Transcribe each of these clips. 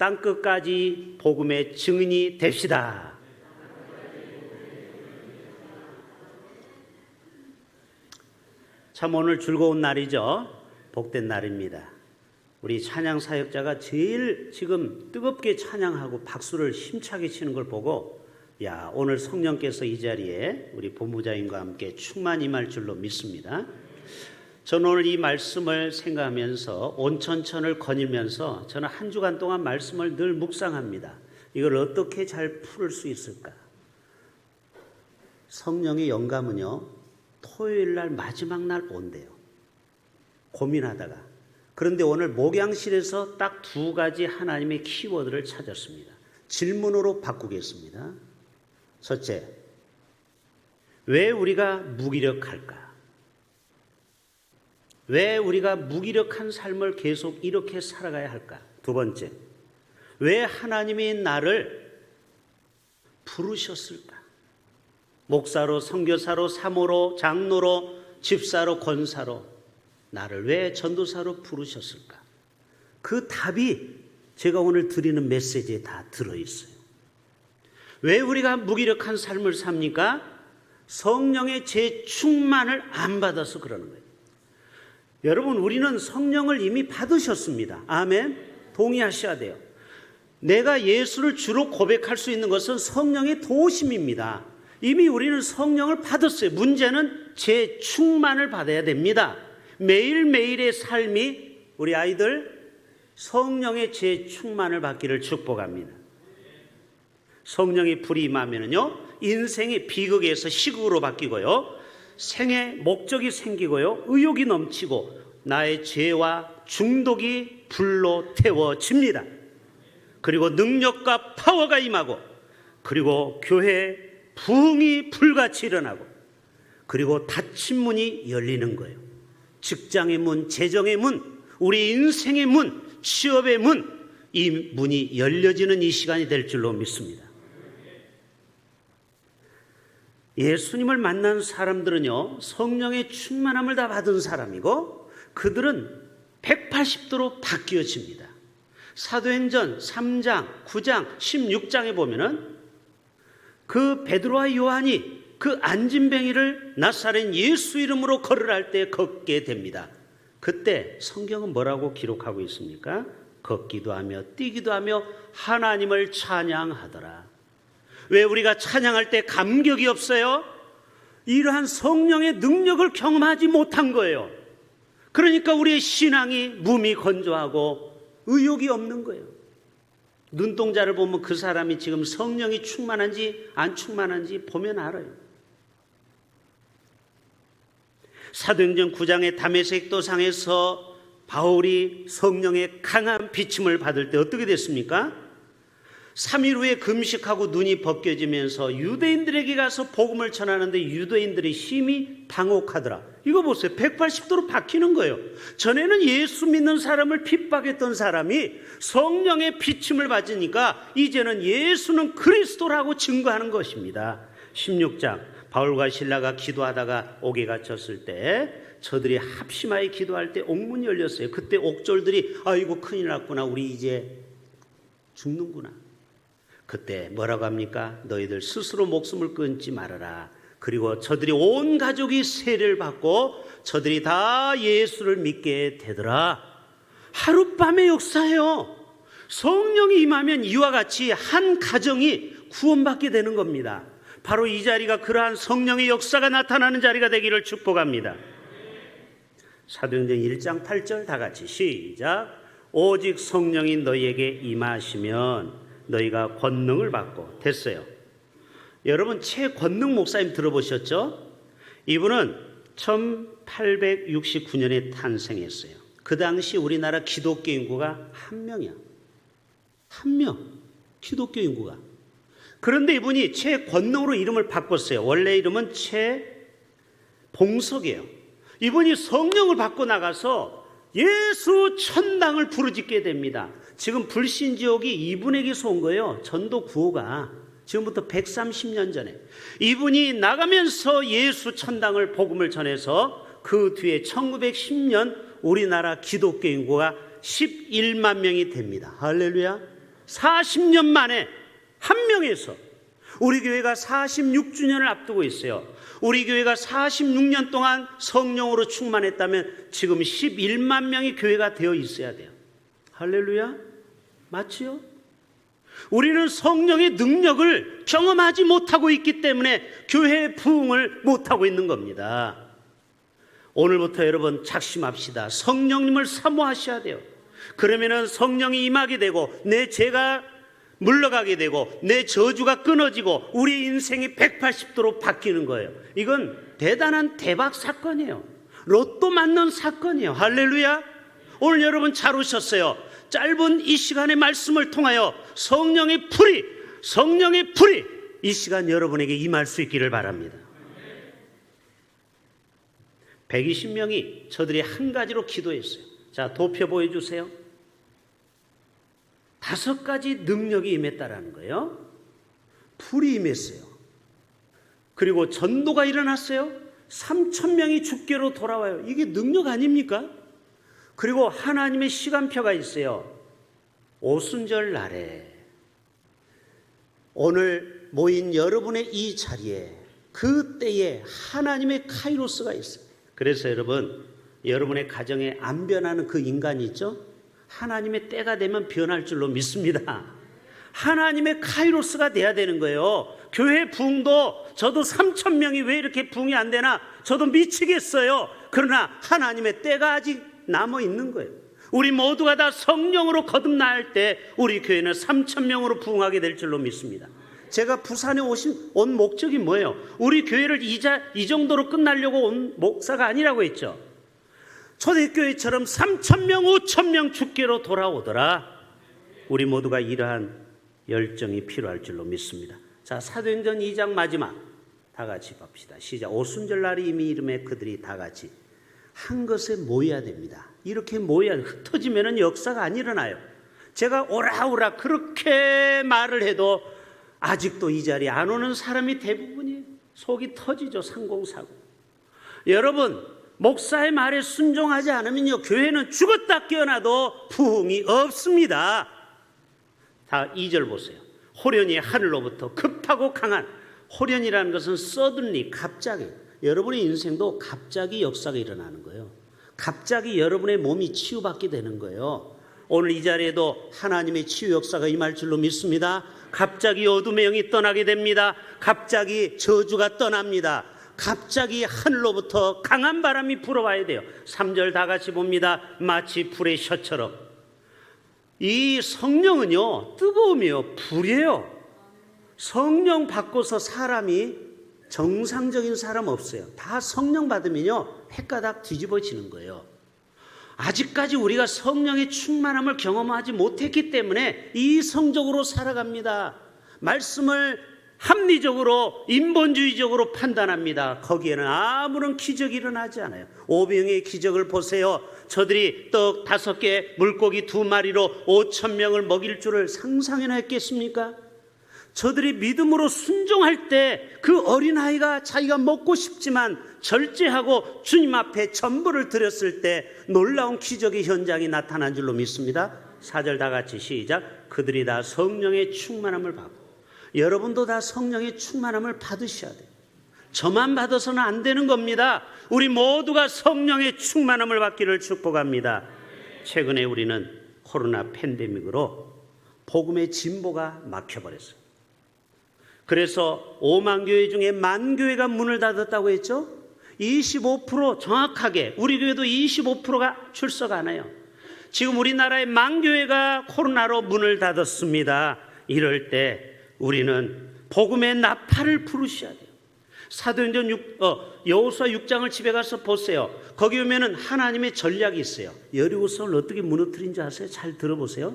땅끝까지 복음의 증인이 됩시다. 참 오늘 즐거운 날이죠. 복된 날입니다. 우리 찬양 사역자가 제일 지금 뜨겁게 찬양하고 박수를 힘차게 치는 걸 보고 야, 오늘 성령께서 이 자리에 우리 본부장님과 함께 충만 임할 줄로 믿습니다. 저는 오늘 이 말씀을 생각하면서 온천천을 거닐면서 저는 한 주간 동안 말씀을 늘 묵상합니다. 이걸 어떻게 잘 풀을 수 있을까? 성령의 영감은요, 토요일 날 마지막 날 온대요. 고민하다가. 그런데 오늘 목양실에서 딱 두 가지 하나님의 키워드를 찾았습니다. 질문으로 바꾸겠습니다. 첫째, 왜 우리가 무기력할까? 왜 우리가 무기력한 삶을 계속 이렇게 살아가야 할까? 두 번째, 왜 하나님이 나를 부르셨을까? 목사로, 선교사로, 사모로, 장로로, 집사로, 권사로 나를 왜 전도사로 부르셨을까? 그 답이 제가 오늘 드리는 메시지에 다 들어 있어요. 왜 우리가 무기력한 삶을 삽니까? 성령의 재충만을 안 받아서 그러는 거예요. 여러분, 우리는 성령을 이미 받으셨습니다. 아멘. 동의하셔야 돼요. 내가 예수를 주로 고백할 수 있는 것은 성령의 도심입니다. 이미 우리는 성령을 받았어요. 문제는 재충만을 받아야 됩니다. 매일매일의 삶이 우리 아이들 성령의 재충만을 받기를 축복합니다. 성령의 불이 임하면요 인생이 비극에서 시극으로 바뀌고요 생의 목적이 생기고요 의욕이 넘치고 나의 죄와 중독이 불로 태워집니다. 그리고 능력과 파워가 임하고 그리고 교회 부흥이 불같이 일어나고 그리고 닫힌 문이 열리는 거예요. 직장의 문, 재정의 문, 우리 인생의 문, 취업의 문, 이 문이 열려지는 이 시간이 될 줄로 믿습니다. 예수님을 만난 사람들은요, 성령의 충만함을 다 받은 사람이고, 그들은 180도로 바뀌어집니다. 사도행전 3장, 9장, 16장에 보면은 그 베드로와 요한이 그 안진뱅이를 나사렛 예수 이름으로 걸으할 때 걷게 됩니다. 그때 성경은 뭐라고 기록하고 있습니까? 걷기도 하며 뛰기도 하며 하나님을 찬양하더라. 왜 우리가 찬양할 때 감격이 없어요? 이러한 성령의 능력을 경험하지 못한 거예요. 그러니까 우리의 신앙이 무미 건조하고 의욕이 없는 거예요. 눈동자를 보면 그 사람이 지금 성령이 충만한지 안 충만한지 보면 알아요. 사도행전 9장의 담에색 도상에서 바울이 성령의 강한 비침을 받을 때 어떻게 됐습니까? 3일 후에 금식하고 눈이 벗겨지면서 유대인들에게 가서 복음을 전하는데 유대인들의 힘이 당혹하더라. 이거 보세요. 180도로 바뀌는 거예요. 전에는 예수 믿는 사람을 핍박했던 사람이 성령의 비침을 받으니까 이제는 예수는 그리스도라고 증거하는 것입니다. 16장. 바울과 신라가 기도하다가 옥에 갇혔을 때 저들이 합심하여 기도할 때 옥문이 열렸어요. 그때 옥졸들이 아이고 큰일 났구나. 우리 이제 죽는구나. 그때 뭐라고 합니까? 너희들 스스로 목숨을 끊지 말아라. 그리고 저들이 온 가족이 세례를 받고 저들이 다 예수를 믿게 되더라. 하룻밤의 역사예요. 성령이 임하면 이와 같이 한 가정이 구원받게 되는 겁니다. 바로 이 자리가 그러한 성령의 역사가 나타나는 자리가 되기를 축복합니다. 사도행전 1장 8절 다 같이 시작. 오직 성령이 너희에게 임하시면 너희가 권능을 받고 됐어요. 여러분 최권능 목사님 들어보셨죠? 이분은 1869년에 탄생했어요. 그 당시 우리나라 기독교 인구가 한 명이야. 한 명. 기독교 인구가. 그런데 이분이 최권능으로 이름을 바꿨어요. 원래 이름은 최봉석이에요. 이분이 성령을 받고 나가서 예수 천당을 부르짖게 됩니다. 지금 불신 지옥이 이분에게서 온 거예요. 전도 구호가. 지금부터 130년 전에. 이분이 나가면서 예수 천당을 복음을 전해서 그 뒤에 1910년 우리나라 기독교 인구가 11만 명이 됩니다. 할렐루야. 40년 만에 한 명에서 우리 교회가 46주년을 앞두고 있어요. 우리 교회가 46년 동안 성령으로 충만했다면 지금 11만 명이 교회가 되어 있어야 돼요. 할렐루야? 맞지요? 우리는 성령의 능력을 경험하지 못하고 있기 때문에 교회의 부흥을 못하고 있는 겁니다. 오늘부터 여러분 작심합시다. 성령님을 사모하셔야 돼요. 그러면은 성령이 임하게 되고 내 죄가 물러가게 되고 내 저주가 끊어지고 우리 인생이 180도로 바뀌는 거예요. 이건 대단한 대박 사건이에요. 로또 맞는 사건이에요. 할렐루야. 오늘 여러분 잘 오셨어요. 짧은 이 시간의 말씀을 통하여 성령의 풀이, 성령의 풀이 이 시간 여러분에게 임할 수 있기를 바랍니다. 120명이 저들이 한 가지로 기도했어요. 자, 도표 보여주세요. 다섯 가지 능력이 임했다라는 거예요. 풀이 임했어요. 그리고 전도가 일어났어요. 3천 명이 죽게로 돌아와요. 이게 능력 아닙니까? 그리고 하나님의 시간표가 있어요. 오순절 날에 오늘 모인 여러분의 이 자리에 그 때에 하나님의 카이로스가 있어요. 그래서 여러분, 여러분의 가정에 안 변하는 그 인간이 있죠? 하나님의 때가 되면 변할 줄로 믿습니다. 하나님의 카이로스가 돼야 되는 거예요. 교회 붕도 저도 3천 명이 왜 이렇게 붕이 안 되나 저도 미치겠어요. 그러나 하나님의 때가 아직 남아 있는 거예요. 우리 모두가 다 성령으로 거듭날 때 우리 교회는 3천 명으로 부흥하게 될 줄로 믿습니다. 제가 부산에 오신 온 목적이 뭐예요? 우리 교회를 이자, 이 정도로 끝나려고 온 목사가 아니라고 했죠. 초대교회처럼 3천 명, 5천 명 죽게로 돌아오더라. 우리 모두가 이러한 열정이 필요할 줄로 믿습니다. 자, 사도행전 2장 마지막 다 같이 봅시다. 시작. 오순절 날이 이미 이름에 그들이 다 같이 한 것에 모여야 됩니다. 이렇게 모여야 흩어지면 역사가 안 일어나요. 제가 오라오라 그렇게 말을 해도 아직도 이 자리에 안 오는 사람이 대부분이에요. 속이 터지죠. 상공사고. 여러분, 목사의 말에 순종하지 않으면요. 교회는 죽었다 깨어나도 부흥이 없습니다. 다 2절 보세요. 호련이 하늘로부터 급하고 강한 호련이라는 것은 서든리 갑자기 여러분의 인생도 갑자기 역사가 일어나는 거예요. 갑자기 여러분의 몸이 치유받게 되는 거예요. 오늘 이 자리에도 하나님의 치유 역사가 임할 줄로 믿습니다. 갑자기 어둠의 영이 떠나게 됩니다. 갑자기 저주가 떠납니다. 갑자기 하늘로부터 강한 바람이 불어와야 돼요. 3절 다 같이 봅니다. 마치 불의 셔처럼. 이 성령은요, 뜨거움이요, 불이에요. 성령 받고서 사람이 정상적인 사람 없어요. 다 성령 받으면요, 헷가닥 뒤집어지는 거예요. 아직까지 우리가 성령의 충만함을 경험하지 못했기 때문에 이 성적으로 살아갑니다. 말씀을 합리적으로 인본주의적으로 판단합니다. 거기에는 아무런 기적이 일어나지 않아요. 오병의 기적을 보세요. 저들이 떡 다섯 개, 물고기 두 마리로 오천 명을 먹일 줄을 상상이나 했겠습니까? 저들이 믿음으로 순종할 때 그 어린아이가 자기가 먹고 싶지만 절제하고 주님 앞에 전부를 드렸을 때 놀라운 기적의 현장이 나타난 줄로 믿습니다. 사절 다 같이 시작. 그들이 다 성령의 충만함을 받고 여러분도 다 성령의 충만함을 받으셔야 돼요. 저만 받아서는 안 되는 겁니다. 우리 모두가 성령의 충만함을 받기를 축복합니다. 최근에 우리는 코로나 팬데믹으로 복음의 진보가 막혀버렸어요. 그래서 5만 교회 중에 만 교회가 문을 닫았다고 했죠? 25% 정확하게 우리 교회도 25%가 출석 안 해요. 지금 우리나라의 만 교회가 코로나로 문을 닫았습니다. 이럴 때 우리는 복음의 나팔을 부르셔야 돼요. 사도행전 6, 어, 여호수아 6장을 집에 가서 보세요. 거기 오면은 하나님의 전략이 있어요. 여리고성을 어떻게 무너뜨린지 아세요? 잘 들어보세요.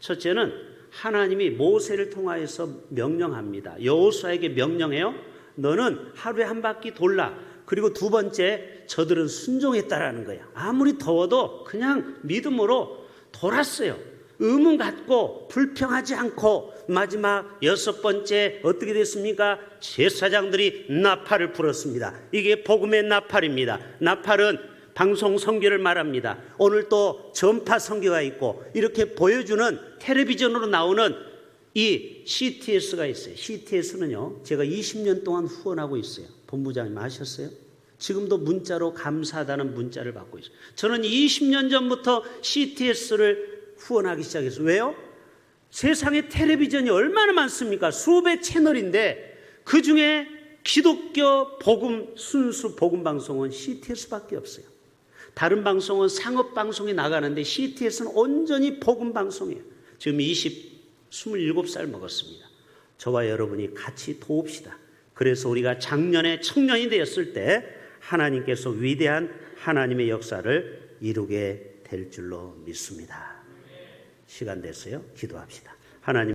첫째는 하나님이 모세를 통하여서 명령합니다. 여호수아에게 명령해요. 너는 하루에 한 바퀴 돌라. 그리고 두 번째 저들은 순종했다라는 거예요. 아무리 더워도 그냥 믿음으로 돌았어요. 의문 갖고 불평하지 않고 마지막 여섯 번째 어떻게 됐습니까? 제사장들이 나팔을 불었습니다. 이게 복음의 나팔입니다. 나팔은 방송 선교를 말합니다. 오늘 또 전파 선교가 있고 이렇게 보여주는 텔레비전으로 나오는 이 CTS가 있어요. CTS는요, 제가 20년 동안 후원하고 있어요. 본부장님 아셨어요? 지금도 문자로 감사하다는 문자를 받고 있어요. 저는 20년 전부터 CTS를 후원하기 시작했어요. 왜요? 세상에 텔레비전이 얼마나 많습니까? 수백 채널인데 그 중에 기독교 복음 순수 복음 방송은 CTS밖에 없어요. 다른 방송은 상업 방송에 나가는데 CTS는 온전히 복음 방송이에요. 지금 20 27살 먹었습니다. 저와 여러분이 같이 도웁시다. 그래서 우리가 작년에 청년이 되었을 때 하나님께서 위대한 하나님의 역사를 이루게 될 줄로 믿습니다. 시간 됐어요. 기도합시다. 하나님